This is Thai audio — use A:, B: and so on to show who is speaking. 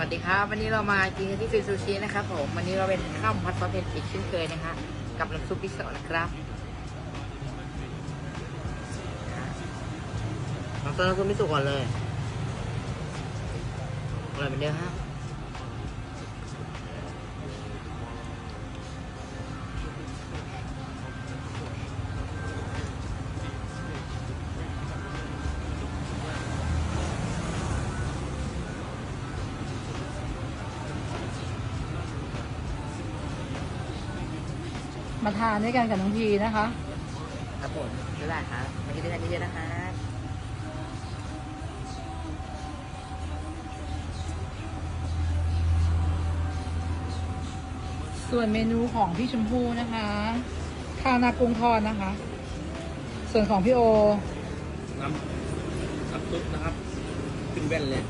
A: สวัสดีครับ วันนี้เรามากินกันที่ฟินซูชินะครับผมวันนี้เราเป็นข้าวผัดซอสเผ็ดอีกเช่นเคยนะฮะกับน้ำซุปพิเศษนะครับน้ำซุปน้ำซุปไม่สุกก่อนเลยอร่อยเหมือนเดิมฮะ
B: มาทานด้วยกันกับน้องพีนะคะ
A: ครับผมบ๊ายบายครับมากินด้วยกันเยอะๆนะครับ
B: ส่วนเมนูของพี่ชมพู่นะคะข้าวหนากุ้งทอดนะคะ ส่วนของพี่โอ
C: น้ำน้ำซุปนะครับขึ้นแว่นเลย